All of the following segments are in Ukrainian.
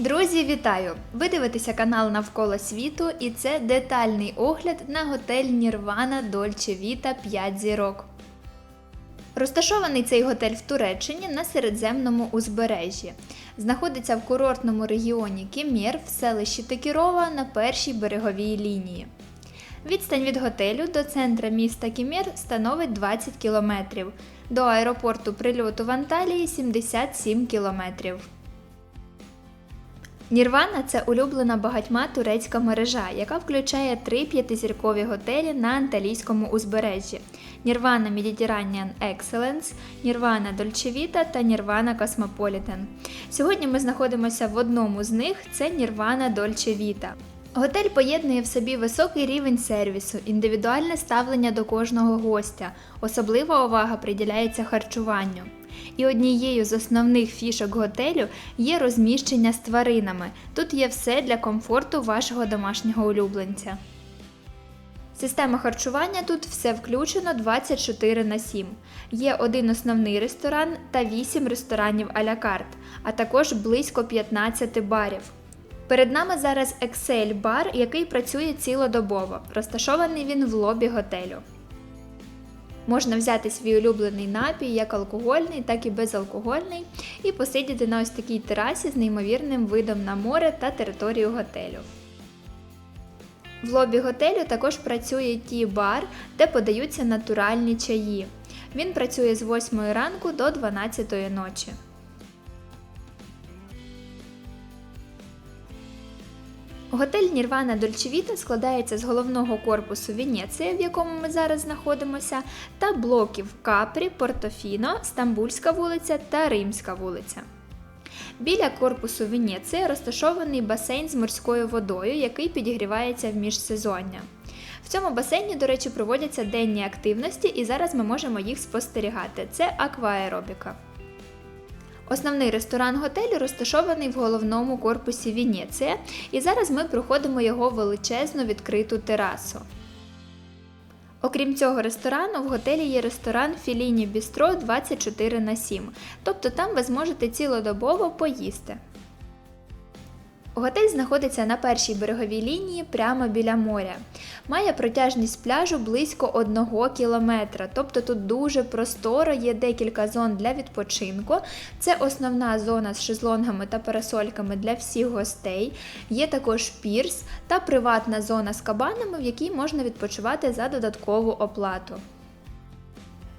Друзі, вітаю! Ви дивитеся канал Навколо світу, і це детальний огляд на готель Нірвана Дольче Віта 5 зірок. Розташований цей готель в Туреччині на середземному узбережжі. Знаходиться в курортному регіоні Кемєр в селищі Текірова на першій береговій лінії. Відстань від готелю до центра міста Кемєр становить 20 кілометрів, до аеропорту прильоту в Анталії 77 кілометрів. Нірвана це улюблена багатьма турецька мережа, яка включає три п'ятизіркові готелі на анталійському узбережжі: Нірвана Mediterranean Excellence, Нірвана Дольчевіта та Нірвана Cosmopolitan. Сьогодні ми знаходимося в одному з них це Нірвана Дольчевіта. Готель поєднує в собі високий рівень сервісу, індивідуальне ставлення до кожного гостя, особлива увага приділяється харчуванню. І однією з основних фішок готелю є розміщення з тваринами. Тут є все для комфорту вашого домашнього улюбленця. Система харчування тут все включено 24 на 7. Є один основний ресторан та 8 ресторанів а-ля карт, а також близько 15 барів. Перед нами зараз Excel бар, який працює цілодобово. Розташований він в лобі готелю. Можна взяти свій улюблений напій, як алкогольний, так і безалкогольний, і посидіти на ось такій терасі з неймовірним видом на море та територію готелю. В лобі готелю також працює ті-бар, де подаються натуральні чаї. Він працює з 8 ранку до 12 ночі. Готель Нірвана Дольчевіта складається з головного корпусу Венеція, в якому ми зараз знаходимося, та блоків Капрі, Портофіно, Стамбульська вулиця та Римська вулиця. Біля корпусу Венеція розташований басейн з морською водою, який підігрівається в міжсезоння. В цьому басейні, до речі, проводяться денні активності, і зараз ми можемо їх спостерігати. Це акваеробіка. Основний ресторан готелю розташований в головному корпусі Венеція, і зараз ми проходимо його величезну відкриту терасу. Окрім цього ресторану, в готелі є ресторан Філіні Бістро 24 на 7, тобто там ви зможете цілодобово поїсти. Готель знаходиться на першій береговій лінії прямо біля моря. Має протяжність пляжу близько 1 кілометра, тобто тут дуже просторо, є декілька зон для відпочинку. Це основна зона з шезлонгами та парасольками для всіх гостей. Є також пірс та приватна зона з кабанами, в якій можна відпочивати за додаткову оплату.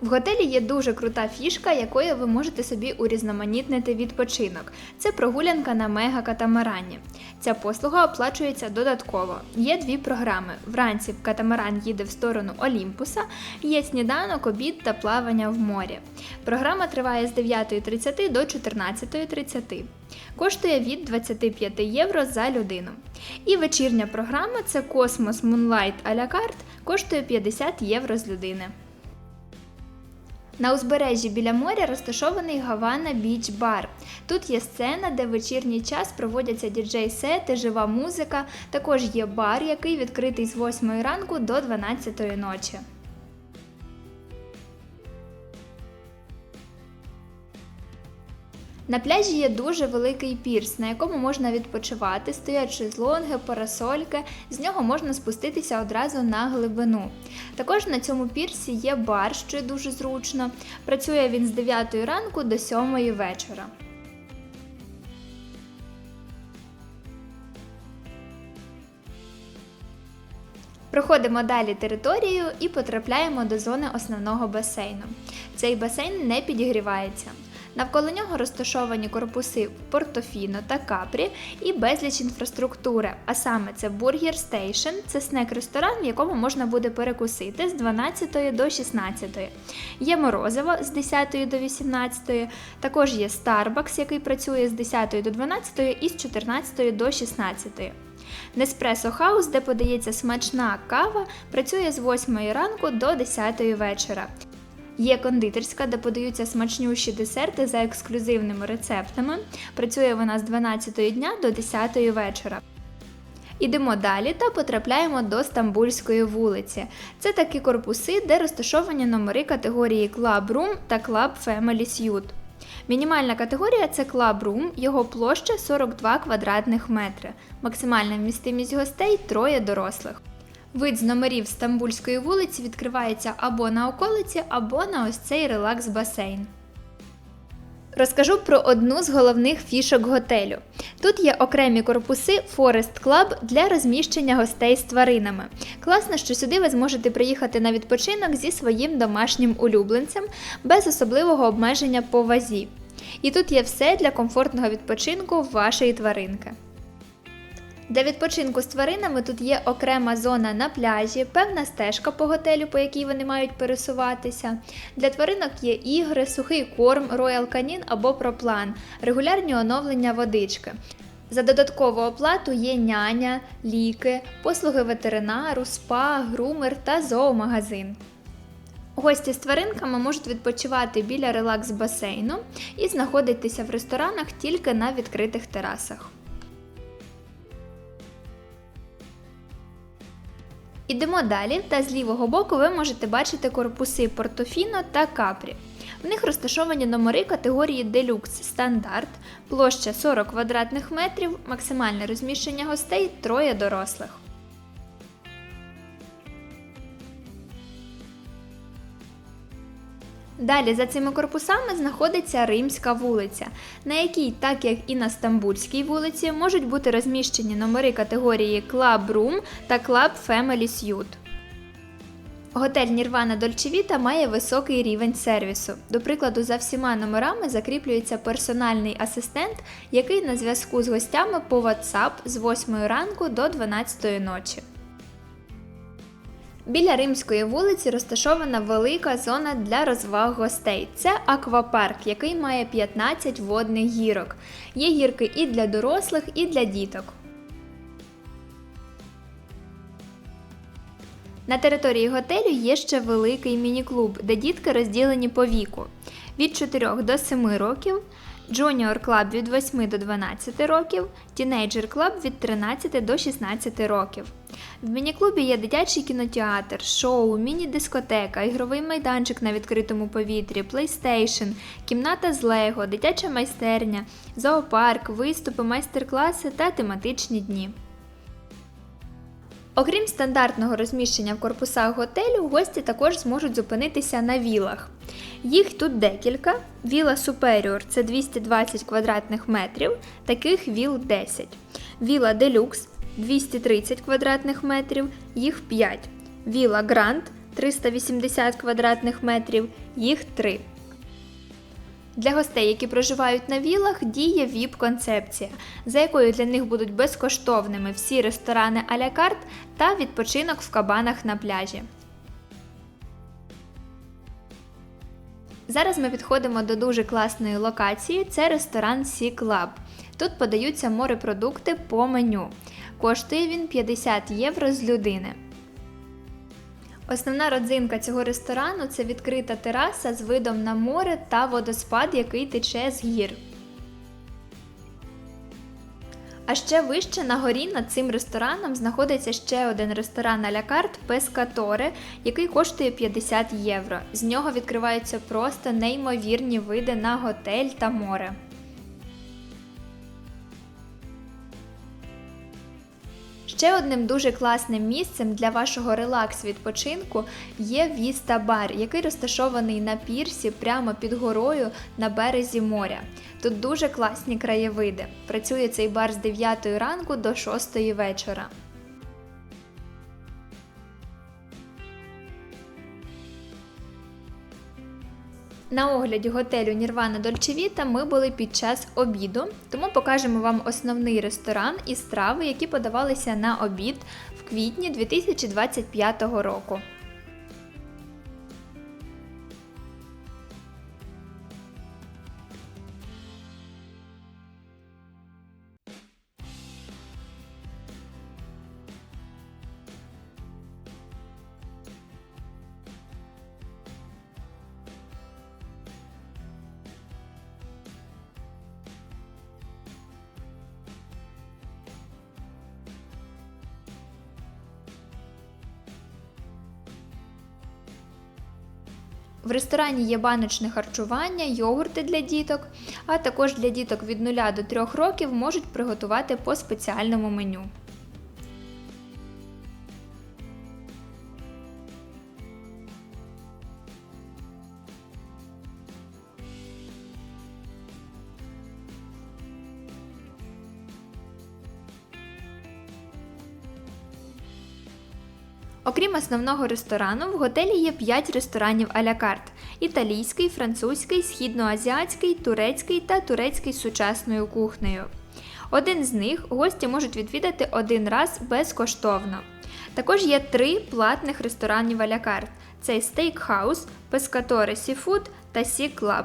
В готелі є дуже крута фішка, якою ви можете собі урізноманітнити відпочинок. Це прогулянка на мега-катамарані. Ця послуга оплачується додатково. Є дві програми. Вранці катамаран їде в сторону Олімпуса, є сніданок, обід та плавання в морі. Програма триває з 9.30 до 14.30. Коштує від 25 євро за людину. І вечірня програма це Космос la carte, коштує 50 євро з людини. На узбережжі біля моря розташований Гавана Біч Бар. Тут є сцена, де в вечірній час проводяться діджей-сети, жива музика. Також є бар, який відкритий з 8 ранку до 12 ночі. На пляжі є дуже великий пірс, на якому можна відпочивати, стоять шезлонги, парасольки, з нього можна спуститися одразу на глибину. Також на цьому пірсі є бар, що дуже зручно. Працює він з 9 ранку до 7 вечора. Проходимо далі територію і потрапляємо до зони основного басейну. Цей басейн не підігрівається. Навколо нього розташовані корпуси Портофіно та Капрі і безліч інфраструктури. А саме це Бургер Стейшн, це снек-ресторан, в якому можна буде перекусити з 12 до 16. Є морозиво з 10 до 18. Також є Starbucks, який працює з 10 до 12 і з 14 до 16. Неспресо Хаус, де подається смачна кава, працює з 8 ранку до 10 вечора. Є кондитерська, де подаються смачнющі десерти за ексклюзивними рецептами. Працює вона з 12 дня до 10 вечора. Ідемо далі та потрапляємо до Стамбульської вулиці. Це такі корпуси, де розташовані номери категорії Club Room та Club Family Suite. Мінімальна категорія це Club Room, його площа 42 квадратних метри. Максимальна вмістимість гостей троє дорослих. Вид з номерів Стамбульської вулиці відкривається або на околиці, або на ось цей релакс-басейн. Розкажу про одну з головних фішок готелю. Тут є окремі корпуси Forest Club для розміщення гостей з тваринами. Класно, що сюди ви зможете приїхати на відпочинок зі своїм домашнім улюбленцем без особливого обмеження по вазі. І тут є все для комфортного відпочинку вашої тваринки. Для відпочинку з тваринами тут є окрема зона на пляжі, певна стежка по готелю, по якій вони мають пересуватися. Для тваринок є ігри, сухий корм, Royal Canin або проплан, регулярні оновлення водички. За додаткову оплату є няня, ліки, послуги ветеринару, спа, грумер та зоомагазин. Гості з тваринками можуть відпочивати біля релакс-басейну і знаходитися в ресторанах тільки на відкритих терасах. Ідемо далі, та з лівого боку ви можете бачити корпуси Портофіно та Капрі. В них розташовані номери категорії Deluxe стандарт, площа 40 квадратних метрів, максимальне розміщення гостей троє дорослих. Далі за цими корпусами знаходиться Римська вулиця, на якій, так як і на Стамбульській вулиці, можуть бути розміщені номери категорії Club Room та Club Family Suite. Готель Нірвана Дольчевіта має високий рівень сервісу. До прикладу, за всіма номерами закріплюється персональний асистент, який на зв'язку з гостями по WhatsApp з 8 ранку до 12 ночі. Біля Римської вулиці розташована велика зона для розваг гостей. Це аквапарк, який має 15 водних гірок. Є гірки і для дорослих, і для діток. На території готелю є ще великий міні-клуб, де дітки розділені по віку від 4 до 7 років, Junior Club від 8 до 12 років, Teenager Club від 13 до 16 років. В міні-клубі є дитячий кінотеатр, шоу, міні-дискотека, ігровий майданчик на відкритому повітрі, PlayStation, кімната з Лего, дитяча майстерня, зоопарк, виступи, майстер-класи та тематичні дні. Окрім стандартного розміщення в корпусах готелю, гості також зможуть зупинитися на вілах. Їх тут декілька. Віла Superior – це 220 квадратних метрів, таких віл 10. Віла Deluxe 230 квадратних метрів, їх 5. Віла Grand 380 квадратних метрів, їх 3. Для гостей, які проживають на вілах, діє ВІП-концепція, за якою для них будуть безкоштовними всі ресторани а-ля карт та відпочинок в кабанах на пляжі. Зараз ми підходимо до дуже класної локації це ресторан Sea Club. Тут подаються морепродукти по меню. Коштує він 50 євро з людини. Основна родзинка цього ресторану це відкрита тераса з видом на море та водоспад, який тече з гір. А ще вище на горі над цим рестораном знаходиться ще один ресторан а-ля Пескаторе, який коштує 50 євро. З нього відкриваються просто неймовірні види на готель та море. Ще одним дуже класним місцем для вашого релакс-відпочинку є Віста Бар, який розташований на пірсі прямо під горою на березі моря. Тут дуже класні краєвиди. Працює цей бар з 9 ранку до 6 вечора. На огляді готелю Нірвана Дольчевіта ми були під час обіду, тому покажемо вам основний ресторан і страви, які подавалися на обід в квітні 2025 року. В ресторані є баночне харчування, йогурти для діток, а також для діток від 0 до 3 років можуть приготувати по спеціальному меню. Основного ресторану, в готелі є 5 ресторанів а-ля карт: італійський, французький, східноазіатський, турецький та турецький з сучасною кухнею. Один з них гості можуть відвідати один раз безкоштовно. Також є три платних ресторанів а-ля карт: це Steakhouse, Pescatore Seafood та Sea Club.